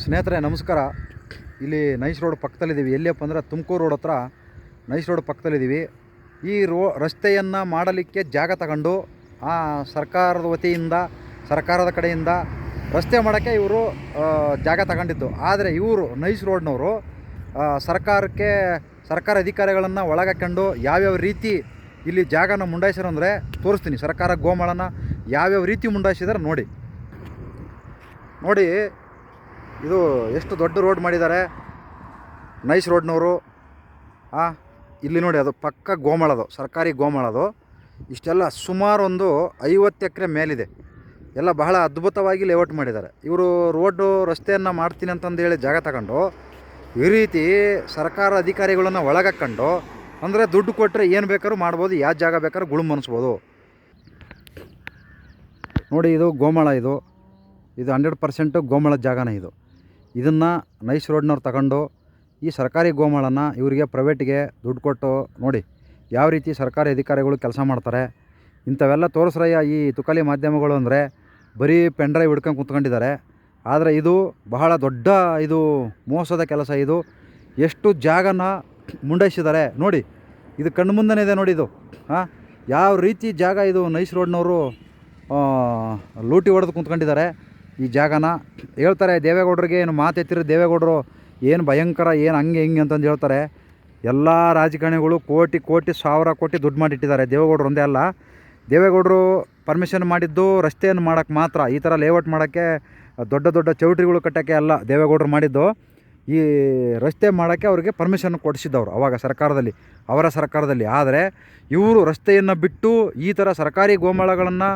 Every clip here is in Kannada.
ಸ್ನೇಹಿತರೆ, ನಮಸ್ಕಾರ. ಇಲ್ಲಿ ನೈಸ್ ರೋಡ್ ಪಕ್ಕದಲ್ಲಿದ್ದೀವಿ. ಎಲ್ಲಿಯಪ್ಪ ಅಂದರೆ ತುಮಕೂರು ರೋಡ್ ಹತ್ರ ನೈಸ್ ರೋಡ್ ಪಕ್ಕದಲ್ಲಿದ್ದೀವಿ. ಈ ರೋ, ರಸ್ತೆಯನ್ನು ಮಾಡಲಿಕ್ಕೆ ಜಾಗ ತಗೊಂಡು, ಆ ಸರ್ಕಾರದ ವತಿಯಿಂದ, ಸರ್ಕಾರದ ಕಡೆಯಿಂದ ರಸ್ತೆ ಮಾಡೋಕ್ಕೆ ಇವರು ಜಾಗ ತಗೊಂಡಿದ್ದು. ಆದರೆ ಇವರು ನೈಸ್ ರೋಡ್ನವರು ಸರ್ಕಾರಕ್ಕೆ, ಸರ್ಕಾರ ಅಧಿಕಾರಿಗಳನ್ನು ಒಳಗಾಕೊಂಡು ಯಾವ್ಯಾವ ರೀತಿ ಇಲ್ಲಿ ಜಾಗನ ಮುಂಡಾಯಿಸ್ಯಾರ ಅಂದರೆ ತೋರಿಸ್ತೀನಿ. ಸರ್ಕಾರ ಗೋಮಾಳನ ಯಾವ್ಯಾವ ರೀತಿ ಮುಂಡಾಯಿಸಿದಾರೆ ನೋಡಿ. ನೋಡಿ ಇದು ಎಷ್ಟು ದೊಡ್ಡ ರೋಡ್ ಮಾಡಿದ್ದಾರೆ. ನೈಸ್ ರೋಡ್ನವರು. ಆ, ಇಲ್ಲಿ ನೋಡಿ ಅದು ಪಕ್ಕ ಗೋಮಾಳದು ಸರ್ಕಾರಿ ಗೋಮಾಳದು ಇಷ್ಟೆಲ್ಲ ಸುಮಾರು ಒಂದು ಐವತ್ತು ಎಕರೆ ಮೇಲಿದೆ. ಎಲ್ಲ ಬಹಳ ಅದ್ಭುತವಾಗಿ ಲೇಔಟ್ ಮಾಡಿದ್ದಾರೆ. ಇವರು ರೋಡು ರಸ್ತೆಯನ್ನು ಮಾಡ್ತೀನಿ ಅಂತಂದು ಹೇಳಿ ಜಾಗ ತಗೊಂಡು, ಈ ರೀತಿ ಸರ್ಕಾರ ಅಧಿಕಾರಿಗಳನ್ನು ಒಳಗಕ್ಕೊಂಡು ಅಂದರೆ ದುಡ್ಡು ಕೊಟ್ಟರೆ ಏನು ಬೇಕಾದ್ರೂ ಮಾಡ್ಬೋದು, ಯಾವ ಜಾಗ ಬೇಕಾದ್ರೂ ಗುಳು ಅನಿಸ್ಬೋದು. ನೋಡಿ ಇದು ಗೋಮಳ ಇದು. ಇದು ಹಂಡ್ರೆಡ್ ಪರ್ಸೆಂಟು ಗೋಮಳ ಜಾಗನೇ ಇದು. ಇದನ್ನು ನೈಸ್ ರೋಡ್ನವ್ರು ತಗೊಂಡು ಈ ಸರ್ಕಾರಿ ಗೋಮಾಳನ್ನು ಇವರಿಗೆ ಪ್ರೈವೇಟಿಗೆ ದುಡ್ಡು ಕೊಟ್ಟು ನೋಡಿ ಯಾವ ರೀತಿ ಸರ್ಕಾರಿ ಅಧಿಕಾರಿಗಳು ಕೆಲಸ ಮಾಡ್ತಾರೆ. ಇಂಥವೆಲ್ಲ ತೋರಿಸ್ರಯ್ಯ ಈ ತುಕಲಿ ಮಾಧ್ಯಮಗಳು ಅಂದರೆ ಬರೀ ಪೆಂಡ್ರೈವ್ ಹಿಡ್ಕೊಂಡು ಕುತ್ಕೊಂಡಿದ್ದಾರೆ. ಆದರೆ ಇದು ಬಹಳ ದೊಡ್ಡ ಇದು ಮೋಸದ ಕೆಲಸ ಇದು. ಎಷ್ಟು ಜಾಗನ ಮುಂಡೈಸಿದ್ದಾರೆ ನೋಡಿ. ಇದು ಕಣ್ಣು ಮುಂದೆನೇ ಇದೆ ನೋಡಿ ಇದು. ಹಾಂ, ಯಾವ ರೀತಿ ಜಾಗ ಇದು ನೈಸ್ ರೋಡ್ನವರು ಲೂಟಿ ಹೊಡೆದು ಕುಂತ್ಕೊಂಡಿದ್ದಾರೆ. ಈ ಜಾಗನ ಹೇಳ್ತಾರೆ, ದೇವೇಗೌಡರಿಗೆ ಏನು ಮಾತೆತ್ತಿರೋ ದೇವೇಗೌಡರು ಏನು ಭಯಂಕರ, ಏನು ಹಂಗೆ ಹಿಂಗೆ ಅಂತಂದು ಹೇಳ್ತಾರೆ. ಎಲ್ಲ ರಾಜಕಾರಣಿಗಳು ಕೋಟಿ ಕೋಟಿ, ಸಾವಿರ ಕೋಟಿ ದುಡ್ಡು ಮಾಡಿಟ್ಟಿದ್ದಾರೆ. ದೇವೇಗೌಡರು ಒಂದೇ ಅಲ್ಲ. ದೇವೇಗೌಡರು ಪರ್ಮಿಷನ್ ಮಾಡಿದ್ದು ರಸ್ತೆಯನ್ನು ಮಾಡೋಕ್ಕೆ ಮಾತ್ರ. ಈ ಥರ ಲೇಔಟ್ ಮಾಡೋಕ್ಕೆ ದೊಡ್ಡ ದೊಡ್ಡ ಚೌಟ್ರಿಗಳು ಕಟ್ಟೋಕ್ಕೆ ಅಲ್ಲ ದೇವೇಗೌಡರು ಮಾಡಿದ್ದು. ಈ ರಸ್ತೆ ಮಾಡೋಕ್ಕೆ ಅವ್ರಿಗೆ ಪರ್ಮಿಷನ್ ಕೊಡಿಸಿದ್ದವ್ರು ಅವಾಗ ಸರ್ಕಾರದಲ್ಲಿ, ಅವರ ಸರ್ಕಾರದಲ್ಲಿ. ಆದರೆ ಇವರು ರಸ್ತೆಯನ್ನು ಬಿಟ್ಟು ಈ ಥರ ಸರ್ಕಾರಿ ಗೋಮಾಳಗಳನ್ನು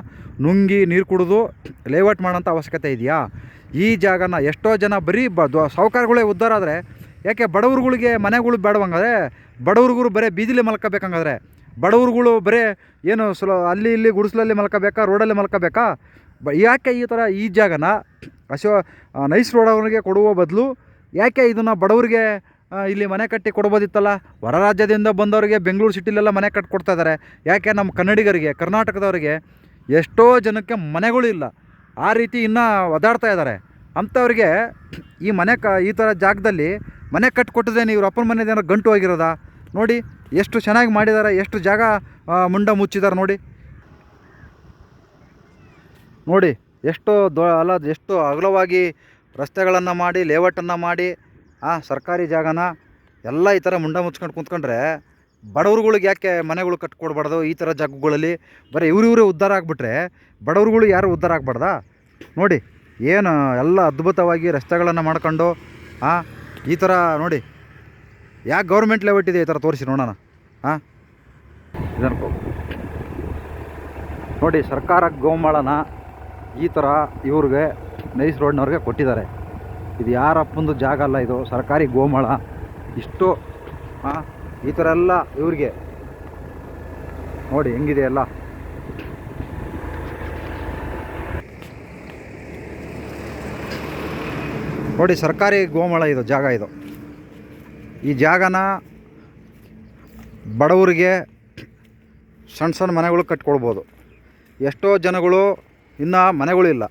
ನುಂಗಿ ನೀರು ಕುಡಿದು ಲೇಔಟ್ ಮಾಡೋಂಥ ಅವಶ್ಯಕತೆ ಇದೆಯಾ? ಈ ಜಾಗನ ಎಷ್ಟೋ ಜನ ಬರೀ ಬ ಸಾಹುಕಾರಗಳೇ ಉದ್ಧಾರ ಆದರೆ ಯಾಕೆ ಬಡವ್ರುಗಳಿಗೆ ಮನೆಗಳು ಬೇಡವಂಗಾದ್ರೆ ಬಡವ್ರಿಗೂ ಬರೀ ಬೀದಿಲಿ ಮಲ್ಕೋಬೇಕಂಗಾದ್ರೆ ಬಡವ್ರುಗಳು ಬರೀ ಏನು ಸ್ಲೋ ಅಲ್ಲಿ ಇಲ್ಲಿ ಗುಡಿಸ್ಲಲ್ಲಿ ಮಲ್ಕೋಬೇಕಾ, ರೋಡಲ್ಲಿ ಮಲ್ಕೋಬೇಕಾ? ಬ ಯಾಕೆ ಈ ಥರ ಈ ಜಾಗನ ಅಶೋ ನೈಸ್ ರೋಡವ್ರಿಗೆ ಕೊಡುವ ಬದಲು ಯಾಕೆ ಇದನ್ನು ಬಡವರಿಗೆ ಇಲ್ಲಿ ಮನೆ ಕಟ್ಟಿ ಕೊಡ್ಬೋದಿತ್ತಲ್ಲ? ಹೊರ ರಾಜ್ಯದಿಂದ ಬಂದವರಿಗೆ ಬೆಂಗಳೂರು ಸಿಟಿಲೆಲ್ಲ ಮನೆ ಕಟ್ಟಿ ಕೊಡ್ತಾ ಇದ್ದಾರೆ ಯಾಕೆ ನಮ್ಮ ಕನ್ನಡಿಗರಿಗೆ, ಕರ್ನಾಟಕದವರಿಗೆ ಎಷ್ಟೋ ಜನಕ್ಕೆ ಮನೆಗಳು ಇಲ್ಲ. ಆ ರೀತಿ ಇನ್ನೂ ಒದಾಡ್ತಾ ಇದ್ದಾರೆ ಅಂಥವ್ರಿಗೆ ಈ ಮನೆ ಕ, ಈ ಥರ ಜಾಗದಲ್ಲಿ ಮನೆ ಕಟ್ಟಿಕೊಟ್ಟದೇನು ಇವ್ರ ಅಪ್ಪನ ಮನೆದೇನೋ ಗಂಟು ಹೋಗಿರೋದಾ? ನೋಡಿ, ಎಷ್ಟು ಚೆನ್ನಾಗಿ ಮಾಡಿದ್ದಾರೆ ಎಷ್ಟು ಜಾಗ ಮುಂಡ ಮುಚ್ಚಿದ್ದಾರೆ ನೋಡಿ. ನೋಡಿ, ಎಷ್ಟು ದೊ, ಅಲ್ಲ, ಎಷ್ಟು ಅಗಲವಾಗಿ ರಸ್ತೆಗಳನ್ನು ಮಾಡಿ ಲೇಔಟನ್ನು ಮಾಡಿ ಆ ಸರ್ಕಾರಿ ಜಾಗನ ಎಲ್ಲ ಈ ಥರ ಮುಂಡ ಮುಚ್ಕೊಂಡು ಕುಂತ್ಕೊಂಡ್ರೆ ಬಡವ್ರುಗಳಿಗೆ ಯಾಕೆ ಮನೆಗಳು ಕಟ್ಕೊಡ್ಬಾರ್ದು? ಈ ಥರ ಜಾಗಗಳಲ್ಲಿ ಬರೀ ಇವರಿವರೇ ಇವರೇ ಉದ್ಧಾರ ಆಗಿಬಿಟ್ರೆ ಬಡವ್ರುಗಳು ಯಾರು ಉದ್ಧಾರ ಆಗ್ಬಾರ್ದಾ? ನೋಡಿ ಏನು ಎಲ್ಲ ಅದ್ಭುತವಾಗಿ ರಸ್ತೆಗಳನ್ನು ಮಾಡ್ಕೊಂಡು ಆ ಈ ಥರ ನೋಡಿ ಯಾಕೆ ಗೌರ್ಮೆಂಟ್ ಲೇಔಟ್ ಇದೆ ಈ ಥರ ತೋರಿಸಿ ನೋಡೋಣ ಹಾಂ ಇದನ್ಕೋ ನೋಡಿ ಸರ್ಕಾರ ಗೋಮಾಳನ ಈ ಥರ ಇವ್ರಿಗೆ ನೈಸ್ ರೋಡ್ನವ್ರಿಗೆ ಕೊಟ್ಟಿದ್ದಾರೆ. ಇದು ಯಾರಪ್ಪಂದು ಜಾಗ ಅಲ್ಲ ಇದು. ಸರ್ಕಾರಿ ಗೋಮಾಳ. ಇಷ್ಟು ಹಾಂ ಈ ಥರ ಎಲ್ಲ ಇವ್ರಿಗೆ. ನೋಡಿ, ಹೆಂಗಿದೆ ಎಲ್ಲ. ನೋಡಿ, ಸರ್ಕಾರಿ ಗೋಮಾಳ ಇದು, ಜಾಗ ಇದು. ಈ ಜಾಗನ ಬಡವರಿಗೆ ಸಣ್ಣ ಸಣ್ಣ ಮನೆಗಳು ಕಟ್ಕೊಳ್ಬೋದು. ಎಷ್ಟೋ ಜನಗಳು ಇನ್ನೂ ಮನೆಗಳಿಲ್ಲ.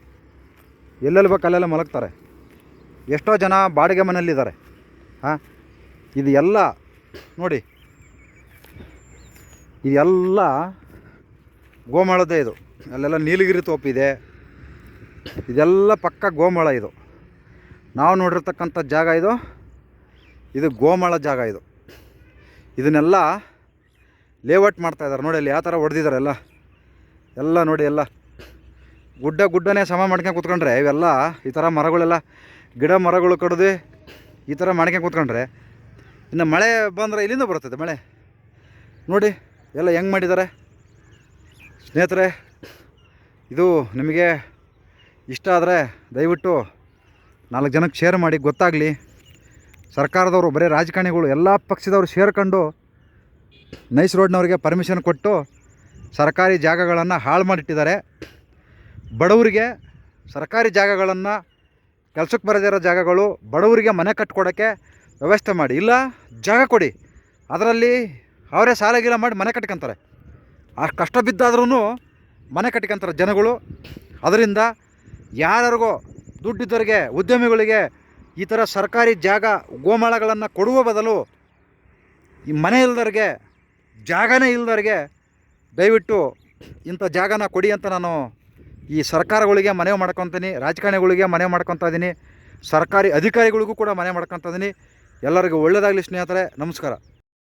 ಎಲ್ಲೆಲ್ಲಿ ಬೇಕು ಅಲ್ಲೆಲ್ಲ ಮಲಗ್ತಾರೆ. ಎಷ್ಟೋ ಜನ ಬಾಡಿಗೆ ಮನೆಯಲ್ಲಿದ್ದಾರೆ. ಹಾಂ? ಇದು ಎಲ್ಲ, ನೋಡಿ. ಇದೆಲ್ಲ ಗೋಮಾಳದೇ ಇದು. ಅಲ್ಲೆಲ್ಲ ನೀಲಗಿರಿ ತೋಪಿದೆ ಇದೆಲ್ಲ ಪಕ್ಕ ಗೋಮಾಳ ಇದು. ನಾವು ನೋಡಿರ್ತಕ್ಕಂಥ ಜಾಗ ಇದು. ಇದು ಗೋಮಾಳ ಜಾಗ ಇದು. ಇದನ್ನೆಲ್ಲ ಲೇಔಟ್ ಮಾಡ್ತಾ ಇದ್ದಾರೆ. ನೋಡಿ ಅಲ್ಲಿ ಯಾವ ಥರ ಹೊಡೆದಿದ್ದಾರೆ ಎಲ್ಲ. ಎಲ್ಲ ನೋಡಿ ಎಲ್ಲ. ಗುಡ್ಡ ಗುಡ್ಡನೇ ಸಮ ಮಾಡ್ಕೊಂಡು ಕೂತ್ಕೊಂಡ್ರೆ ಇವೆಲ್ಲ ಈ ಥರ ಮರಗಳೆಲ್ಲ ಗಿಡ ಮರಗಳು ಕಡ್ದು ಈ ಥರ ಮಾಡ್ಕೊಂಡು ಕೂತ್ಕೊಂಡ್ರೆ ಇನ್ನು ಮಳೆ ಬಂದರೆ ಇಲ್ಲಿಂದ ಬರ್ತದೆ ಮಳೆ. ನೋಡಿ, ಎಲ್ಲ ಹೆಂಗೆ ಮಾಡಿದ್ದಾರೆ ಸ್ನೇಹಿತರೆ, ಇದು ನಿಮಗೆ ಇಷ್ಟ ಆದರೆ ದಯವಿಟ್ಟು ನಾಲ್ಕು ಜನಕ್ಕೆ ಶೇರ್ ಮಾಡಿ, ಗೊತ್ತಾಗಲಿ. ಸರ್ಕಾರದವರು ಬರೀ ರಾಜಕಾರಣಿಗಳು ಎಲ್ಲ ಪಕ್ಷದವರು ಸೇರ್ಕೊಂಡು ನೈಸ್ ರೋಡ್ನವ್ರಿಗೆ ಪರ್ಮಿಷನ್ ಕೊಟ್ಟು ಸರ್ಕಾರಿ ಜಾಗಗಳನ್ನು ಹಾಳು ಮಾಡಿಟ್ಟಿದ್ದಾರೆ. ಬಡವರಿಗೆ ಸರ್ಕಾರಿ ಜಾಗಗಳನ್ನು, ಕೆಲಸಕ್ಕೆ ಬರದಿರೋ ಜಾಗಗಳು ಬಡವರಿಗೆ ಮನೆ ಕಟ್ಕೊಡೋಕ್ಕೆ ವ್ಯವಸ್ಥೆ ಮಾಡಿ. ಇಲ್ಲ, ಜಾಗ ಕೊಡಿ. ಅದರಲ್ಲಿ ಅವರೇ ಸಾಲ ಗೀಲ ಮಾಡಿ ಮನೆ ಕಟ್ಕೊಂತಾರೆ. ಆ ಕಷ್ಟ ಬಿದ್ದಾದ್ರೂ ಮನೆ ಕಟ್ಕೊಂತಾರೆ ಜನಗಳು. ಅದರಿಂದ ಯಾರ್ಯಾರಿಗೋ ದುಡ್ಡಿದ್ದವರಿಗೆ, ಉದ್ಯಮಿಗಳಿಗೆ ಈ ಥರ ಸರ್ಕಾರಿ ಜಾಗ ಗೋಮಾಳಗಳನ್ನು ಕೊಡುವ ಬದಲು ಈ ಮನೆ ಇಲ್ದವ್ರಿಗೆ, ಜಾಗನೇ ಇಲ್ದವ್ರಿಗೆ ದಯವಿಟ್ಟು ಇಂಥ ಜಾಗನ ಕೊಡಿ ಅಂತ ನಾನು ಈ ಸರ್ಕಾರಗಳಿಗೆ ಮನವಿ ಮಾಡ್ಕೊತೀನಿ, ರಾಜಕಾರಣಿಗಳಿಗೆ ಮನವಿ ಮಾಡ್ಕೊತಾ ಇದ್ದೀನಿ ಸರ್ಕಾರಿ ಅಧಿಕಾರಿಗಳಿಗೂ ಕೂಡ ಮನವಿ ಮಾಡ್ಕೊತಾ ಇದ್ದೀನಿ ಎಲ್ಲರಿಗೂ ಒಳ್ಳೆಯದಾಗಲಿ ಸ್ನೇಹಿತರೆ, ನಮಸ್ಕಾರ.